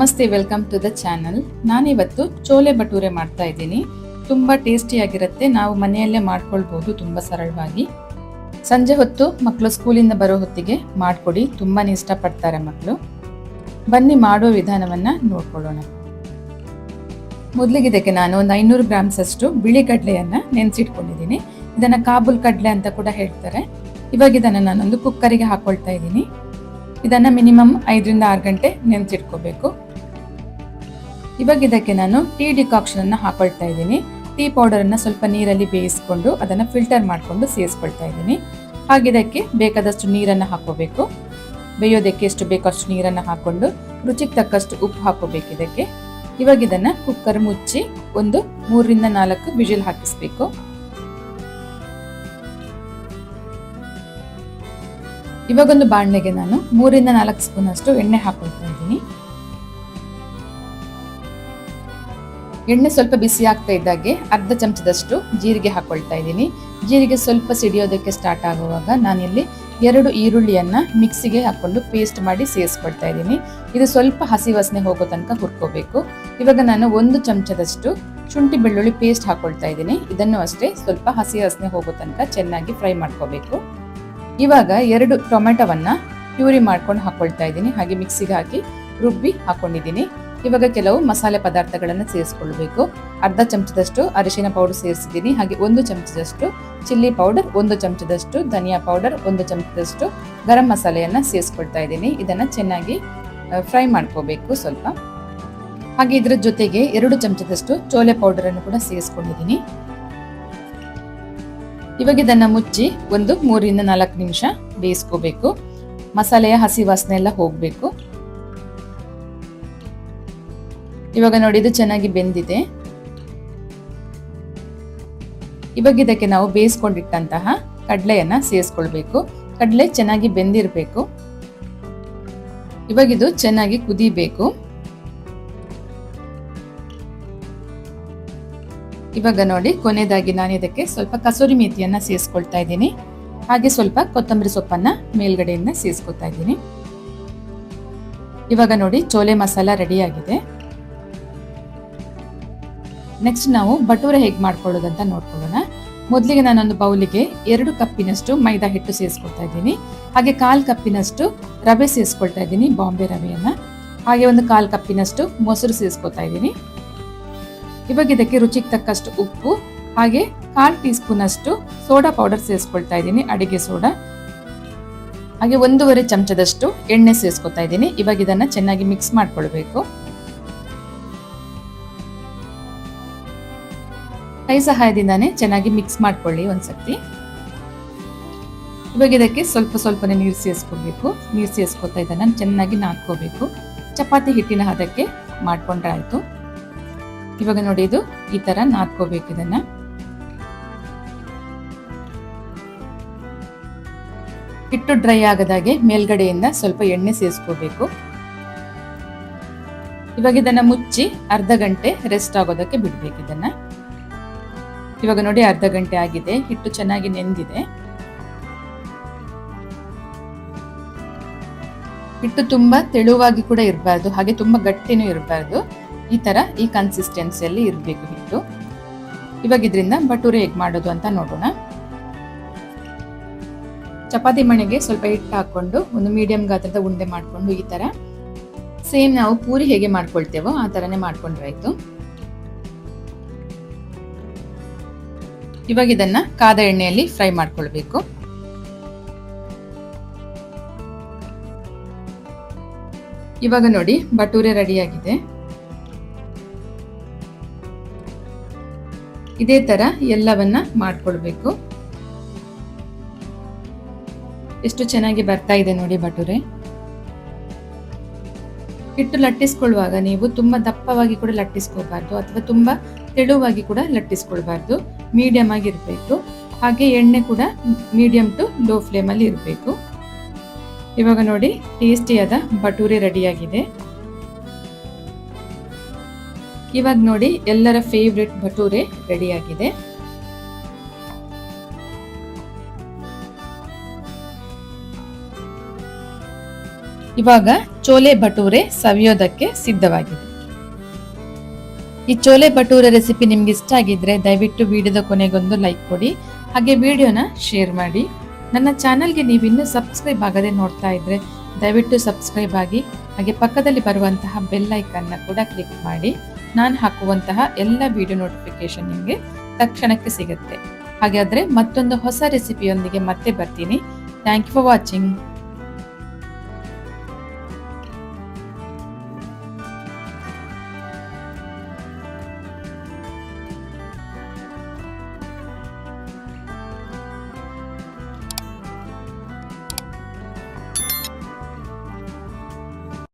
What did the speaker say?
ನಮಸ್ತೆ welcome to the channel ನಾನಿವತ್ತು ಚೋಲೆ ಭಟೂರೆ ಮಾಡ್ತಾ ಇದ್ದೀನಿ. ತುಂಬ ಟೇಸ್ಟಿಯಾಗಿರುತ್ತೆ ನಾವು ಮನೆಯಲ್ಲೇ ಮಾಡ್ಕೊಳ್ಬೋದು ತುಂಬ ಸರಳವಾಗಿ. ಸಂಜೆ ಹೊತ್ತು ಮಕ್ಕಳು ಸ್ಕೂಲಿಂದ ಬರೋ ಹೊತ್ತಿಗೆ ಮಾಡಿಕೊಡಿ. ತುಂಬಾ ಇಷ್ಟಪಡ್ತಾರೆ ಮಕ್ಕಳು ಬನ್ನಿ ಮಾಡೋ ವಿಧಾನವನ್ನು ನೋಡ್ಕೊಳ್ಳೋಣ. ಮೊದಲಿಗೆ ನಾನು ಒಂದು ಐನೂರು ಗ್ರಾಮ್ಸಷ್ಟು ಬಿಳಿ ಕಡಲೆಯನ್ನು ನೆನೆಸಿಟ್ಕೊಂಡಿದ್ದೀನಿ. ಇದನ್ನು ಕಾಬೂಲ್ ಕಡಲೆ ಅಂತ ಕೂಡ ಹೇಳ್ತಾರೆ. ಇವಾಗ ಇದನ್ನು ನಾನೊಂದು ಕುಕ್ಕರಿಗೆ ಹಾಕೊಳ್ತಾ ಇದ್ದೀನಿ. ಇದನ್ನ ಮಿನಿಮಮ್ ಐದರಿಂದ ಆರು ಗಂಟೆ ನೆನೆಸಿಟ್ಕೋಬೇಕು. ಇವಾಗ ಇದಕ್ಕೆ ನಾನು ಟೀ ಡಿಕಾಕ್ಷನ್ ಅನ್ನ ಹಾಕೊಳ್ತಾ ಇದ್ದೀನಿ. ಟೀ ಪೌಡರ್ ಅನ್ನ ಸ್ವಲ್ಪ ನೀರಲ್ಲಿ ಬೇಯಿಸ್ಕೊಂಡು ಅದನ್ನು ಫಿಲ್ಟರ್ ಮಾಡಿಕೊಂಡು ಸೇರಿಸ್ಕೊಳ್ತಾ ಇದ್ದೀನಿ. ಹಾಗಿದಕ್ಕೆ ಬೇಕಾದಷ್ಟು ನೀರನ್ನು ಹಾಕೋಬೇಕು ಬೇಯೋದಕ್ಕೆ ಎಷ್ಟು ಬೇಕೋ ಅಷ್ಟು ನೀರನ್ನು ಹಾಕೊಂಡು ರುಚಿಗೆ ತಕ್ಕಷ್ಟು ಉಪ್ಪು ಹಾಕೋಬೇಕು ಇದಕ್ಕೆ. ಇವಾಗ ಇದನ್ನು ಕುಕ್ಕರ್ ಮುಚ್ಚಿ ಒಂದು ಮೂರರಿಂದ ನಾಲ್ಕು ವಿಜಿಲ್ ಹಾಕಿಸ್ಬೇಕು. ಇವಾಗೊಂದು ಬಾಣಲೆಗೆ ನಾನು ಮೂರಿಂದ ನಾಲ್ಕು ಸ್ಪೂನ್ ಅಷ್ಟು ಎಣ್ಣೆ ಹಾಕೊಳ್ತಾ ಇದ್ದೀನಿ. ಎಣ್ಣೆ ಸ್ವಲ್ಪ ಬಿಸಿ ಆಗ್ತಾ ಇದ್ದಾಗೆ ಅರ್ಧ ಚಮಚದಷ್ಟು ಜೀರಿಗೆ ಹಾಕೊಳ್ತಾ ಇದ್ದೀನಿ. ಜೀರಿಗೆ ಸ್ವಲ್ಪ ಸಿಡಿಯೋದಕ್ಕೆ ಸ್ಟಾರ್ಟ್ ಆಗುವಾಗ ನಾನಿಲ್ಲಿ ಎರಡು ಈರುಳ್ಳಿಯನ್ನ ಮಿಕ್ಸಿಗೆ ಹಾಕೊಂಡು ಪೇಸ್ಟ್ ಮಾಡಿ ಸೇರಿಸ್ಕೊಳ್ತಾ ಇದ್ದೀನಿ. ಇದು ಸ್ವಲ್ಪ ಹಸಿ ವಾಸನೆ ಹೋಗೋ ತನಕ ಹುರ್ಕೋಬೇಕು. ಇವಾಗ ನಾನು ಒಂದು ಚಮಚದಷ್ಟು ಶುಂಠಿ ಬೆಳ್ಳುಳ್ಳಿ ಪೇಸ್ಟ್ ಹಾಕೊಳ್ತಾ ಇದ್ದೀನಿ. ಇದನ್ನು ಅಷ್ಟೇ ಸ್ವಲ್ಪ ಹಸಿ ವಾಸನೆ ಹೋಗೋ ತನಕ ಚೆನ್ನಾಗಿ ಫ್ರೈ ಮಾಡ್ಕೋಬೇಕು. ಇವಾಗ ಎರಡು ಟೊಮೆಟೊವನ್ನ ಪ್ಯೂರಿ ಮಾಡ್ಕೊಂಡು ಹಾಕೊಳ್ತಾ ಇದ್ದೀನಿ. ಹಾಗೆ ಮಿಕ್ಸಿಗೆ ಹಾಕಿ ರುಬ್ಬಿ ಹಾಕೊಂಡಿದ್ದೀನಿ. ಇವಾಗ ಕೆಲವು ಮಸಾಲೆ ಪದಾರ್ಥಗಳನ್ನು ಸೇರಿಸ್ಕೊಳ್ಬೇಕು. ಅರ್ಧ ಚಮಚದಷ್ಟು ಅರಿಶಿನ ಪೌಡರ್ ಸೇರಿಸಿದ್ದೀನಿ. ಹಾಗೆ ಒಂದು ಚಮಚದಷ್ಟು ಚಿಲ್ಲಿ ಪೌಡರ್, ಒಂದು ಚಮಚದಷ್ಟು ಧನಿಯಾ ಪೌಡರ್, ಒಂದು ಚಮಚದಷ್ಟು ಗರಂ ಮಸಾಲೆಯನ್ನು ಸೇರಿಸ್ಕೊಳ್ತಾ ಇದ್ದೀನಿ. ಇದನ್ನು ಚೆನ್ನಾಗಿ ಫ್ರೈ ಮಾಡ್ಕೋಬೇಕು ಸ್ವಲ್ಪ. ಹಾಗೆ ಇದರ ಜೊತೆಗೆ ಎರಡು ಚಮಚದಷ್ಟು ಚೋಲೆ ಪೌಡರನ್ನು ಕೂಡ ಸೇರಿಸ್ಕೊಂಡಿದ್ದೀನಿ. ಇವಾಗ ಇದನ್ನ ಮುಚ್ಚಿ ಒಂದು ಮೂರಿಂದ ನಾಲ್ಕು ನಿಮಿಷ ಬೇಯಿಸ್ಕೋಬೇಕು. ಮಸಾಲೆಯ ಹಸಿ ವಾಸನೆ ಎಲ್ಲ ಹೋಗಬೇಕು. ಇವಾಗ ನೋಡಿ, ಇದು ಚೆನ್ನಾಗಿ ಬೆಂದಿದೆ. ಇವಾಗ ಇದಕ್ಕೆ ನಾವು ಬೇಯಿಸ್ಕೊಂಡಿಟ್ಟಂತಹ ಕಡಲೆಯನ್ನ ಸೇರಿಸ್ಕೊಳ್ಬೇಕು. ಕಡಲೆ ಚೆನ್ನಾಗಿ ಬೆಂದಿರಬೇಕು. ಇವಾಗಿದು ಚೆನ್ನಾಗಿ ಕುದಿಬೇಕು. ಇವಾಗ ನೋಡಿ, ಕೊನೆಯದಾಗಿ ನಾನು ಇದಕ್ಕೆ ಸ್ವಲ್ಪ ಕಸೂರಿ ಮೇಥಿಯನ್ನ ಸೇರಿಸ್ಕೊಳ್ತಾ ಇದ್ದೀನಿ. ಹಾಗೆ ಸ್ವಲ್ಪ ಕೊತ್ತಂಬರಿ ಸೊಪ್ಪನ್ನ ಮೇಲ್ಗಡೆಯಿಂದ ಸೇರಿಸ್ಕೊತಾ ಇದ್ದೀನಿ. ಇವಾಗ ನೋಡಿ, ಚೋಲೆ ಮಸಾಲ ರೆಡಿಯಾಗಿದೆ ನೆಕ್ಸ್ಟ್ ನಾವು ಬಟೂರ ಹೇಗೆ ಮಾಡ್ಕೊಳ್ಳೋದಂತ ನೋಡ್ಕೊಳ್ಳೋಣ. ಮೊದಲಿಗೆ ನಾನೊಂದು ಬೌಲಿಗೆ ಎರಡು ಕಪ್ಪಿನಷ್ಟು ಮೈದಾ ಹಿಟ್ಟು ಸೇರಿಸ್ಕೊಳ್ತಾ ಇದ್ದೀನಿ. ಹಾಗೆ ಕಾಲು ಕಪ್ಪಿನಷ್ಟು ರವೆ ಸೇರಿಸ್ಕೊಳ್ತಾ ಇದ್ದೀನಿ, ಬಾಂಬೆ ರವೆಯನ್ನ. ಹಾಗೆ ಒಂದು ಕಾಲು ಕಪ್ಪಿನಷ್ಟು ಮೊಸರು ಸೇರಿಸ್ಕೊತಾ ಇದ್ದೀನಿ. ಇವಾಗ ಇದಕ್ಕೆ ರುಚಿಗೆ ತಕ್ಕಷ್ಟು ಉಪ್ಪು, ಹಾಗೆ ಕಾಲ್ ಟೀ ಸ್ಪೂನ್ ಅಷ್ಟು ಸೋಡಾ ಪೌಡರ್ ಸೇರಿಸ್ಕೊಳ್ತಾ ಇದ್ದೀನಿ, ಅಡಿಗೆ ಸೋಡಾ. ಹಾಗೆ ಒಂದೂವರೆ ಚಮಚದಷ್ಟು ಎಣ್ಣೆ ಸೇರಿಸ್ಕೊತಾ ಇದ್ದೀನಿ, ಇವಾಗ ಇದನ್ನ ಚೆನ್ನಾಗಿ ಮಿಕ್ಸ್ ಮಾಡ್ಕೊಳ್ಬೇಕು. ಕೈ ಸಹಾಯದಿಂದಾನೇ ಚೆನ್ನಾಗಿ ಮಿಕ್ಸ್ ಮಾಡ್ಕೊಳ್ಳಿ ಒಂದ್ಸತಿ ಇವಾಗ ಇದಕ್ಕೆ ಸ್ವಲ್ಪ ಸ್ವಲ್ಪನೇ ನೀರು ಸೇರಿಸ್ಕೋಬೇಕು ನೀರು ಸೇರಿಸ್ಕೊತಾ ಇದ್ದಾನೆ ಚೆನ್ನಾಗಿ ನಾದ್ಕೋಬೇಕು ಚಪಾತಿ ಹಿಟ್ಟಿನ ಹದಕ್ಕೆ ಮಾಡ್ಕೊಂಡ್ರೆ ಆಯ್ತು. ಇವಾಗ ನೋಡಿ ಇದು ಈ ತರ ನಾದ್ಕೋಬೇಕು ಇದನ್ನ. ಹಿಟ್ಟು ಡ್ರೈ ಆಗದಾಗೆ ಮೇಲ್ಗಡೆಯಿಂದ ಸ್ವಲ್ಪ ಎಣ್ಣೆ ಸೇರಿಸ್ಕೋಬೇಕು. ಇವಾಗ ಇದನ್ನ ಮುಚ್ಚಿ ಅರ್ಧ ಗಂಟೆ ರೆಸ್ಟ್ ಆಗೋದಕ್ಕೆ ಬಿಡ್ಬೇಕು ಇದನ್ನ. ಇವಾಗ ನೋಡಿ ಅರ್ಧ ಗಂಟೆ ಆಗಿದೆ, ಹಿಟ್ಟು ಚೆನ್ನಾಗಿ ನೆಂದಿದೆ. ಹಿಟ್ಟು ತುಂಬಾ ತೆಳುವಾಗಿ ಕೂಡ ಇರಬಾರ್ದು, ಹಾಗೆ ತುಂಬಾ ಗಟ್ಟಿನೂ ಇರಬಾರ್ದು. ಈ ಥರ ಈ ಕನ್ಸಿಸ್ಟೆನ್ಸಿಯಲ್ಲಿ ಇರಬೇಕು ಹಿಟ್ಟು. ಇವಾಗ ಇದರಿಂದ ಬಟೂರೆ ಹೇಗೆ ಮಾಡೋದು ಅಂತ ನೋಡೋಣ. ಚಪಾತಿ ಮಣೆಗೆ ಸ್ವಲ್ಪ ಹಿಟ್ಟು ಹಾಕ್ಕೊಂಡು ಒಂದು ಮೀಡಿಯಂ ಗಾತ್ರದ ಉಂಡೆ ಮಾಡಿಕೊಂಡು ಈ ಥರ ಸೇಮ್ ನಾವು ಪೂರಿ ಹೇಗೆ ಮಾಡ್ಕೊಳ್ತೇವೋ ಆ ತರನೇ ಮಾಡ್ಕೊಂಡ್ರಾಯ್ತು ಇವಾಗ ಇದನ್ನ ಕಾದ ಎಣ್ಣೆಯಲ್ಲಿ ಫ್ರೈ ಮಾಡ್ಕೊಳ್ಬೇಕು. ಇವಾಗ ನೋಡಿ ಬಟೂರೆ ರೆಡಿಯಾಗಿದೆ ಇದೇ ತರ ಎಲ್ಲವನ್ನ ಮಾಡ್ಕೊಳ್ಬೇಕು. ಎಷ್ಟು ಚೆನ್ನಾಗಿ ಬರ್ತಾ ಇದೆ ನೋಡಿ ಬಟುರೆ. ಹಿಟ್ಟು ಲಟ್ಟಿಸ್ಕೊಳ್ಳುವಾಗ ನೀವು ತುಂಬಾ ದಪ್ಪವಾಗಿ ಕೂಡ ಲಟ್ಟಿಸ್ಕೋಬಾರ್ದು ಅಥವಾ ತುಂಬಾ ತೆಳುವಾಗಿ ಕೂಡ ಲಟ್ಟಿಸ್ಕೊಳ್ಬಾರ್ದು. ಮೀಡಿಯಂ ಆಗಿ ಹಾಗೆ ಎಣ್ಣೆ ಕೂಡ ಮೀಡಿಯಂ ಟು ಲೋ ಫ್ಲೇಮ್ ಅಲ್ಲಿ ಇರಬೇಕು. ಇವಾಗ ನೋಡಿ ಟೇಸ್ಟಿಯಾದ ಬಟೂರೆ ರೆಡಿಯಾಗಿದೆ ಇವಾಗ ನೋಡಿ ಎಲ್ಲರ ಫೇವ್ರೆಟ್ ಭಟೂರೆ ರೆಡಿಯಾಗಿದೆ. ಇವಾಗ ಚೋಲೆ ಭಟೂರೆ ಸವಿಯೋದಕ್ಕೆ ಸಿದ್ಧವಾಗಿದೆ. ಈ ಚೋಲೆ ಭಟೂರೆ ರೆಸಿಪಿ ನಿಮ್ಗೆ ಇಷ್ಟ ಆಗಿದ್ರೆ ದಯವಿಟ್ಟು ವಿಡಿಯೋದ ಕೊನೆಗೊಂದು ಲೈಕ್ ಕೊಡಿ. ಹಾಗೆ ವಿಡಿಯೋನ ಶೇರ್ ಮಾಡಿ. ನನ್ನ ಚಾನಲ್ಗೆ ನೀವು ಇನ್ನೂ ಸಬ್ಸ್ಕ್ರೈಬ್ ಆಗದೆ ನೋಡ್ತಾ ಇದ್ರೆ ದಯವಿಟ್ಟು ಸಬ್ಸ್ಕ್ರೈಬ್ ಆಗಿ. ಹಾಗೆ ಪಕ್ಕದಲ್ಲಿ ಬರುವಂತಹ ಬೆಲ್ ಐಕನ್ನ ಕೂಡ ಕ್ಲಿಕ್ ಮಾಡಿ. ನಾನು ಹಾಕುವಂತಹ ಎಲ್ಲ ವಿಡಿಯೋ ನೋಟಿಫಿಕೇಶನ್ ನಿಮಗೆ ತಕ್ಷಣಕ್ಕೆ ಸಿಗುತ್ತೆ. ಹಾಗಾದರೆ ಮತ್ತೊಂದು ಹೊಸ ರೆಸಿಪಿಯೊಂದಿಗೆ ಮತ್ತೆ ಬರ್ತೀನಿ. Thank you for watching